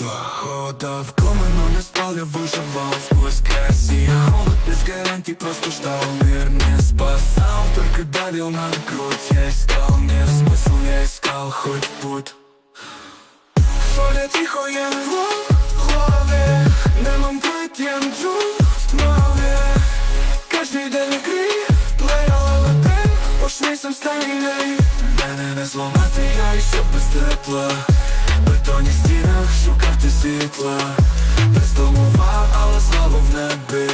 Похода в комину не спал, я выживал сквозь и холод Без гарантий просто ждал, мир не спасал Только давил на грудь, я искал мир Смысл я искал хоть путь Поле тихо я в голове Не mam płytiem w mowie Każdy день гри Плеяла летим Почни сам стайний Мене не зламати, я йшов без тепла бетоні стінах шукав ти світла. Бездомував, але славу в небі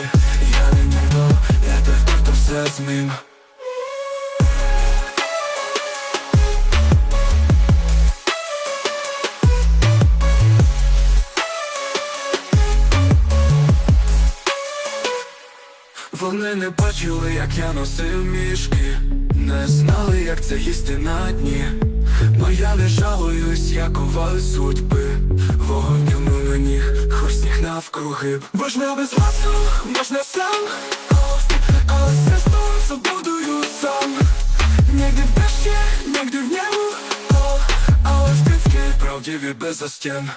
Вони не бачили, як я носив мішки, не знали, як це їсти на дні. Но я не жалуюсь, я коваль судьби, вогонь на ніг, хоч навкруги. Можна без ласу, можна сам, але все сто забудую сам. Нігде в дощі, нігде в небу, але в правдиві без застін.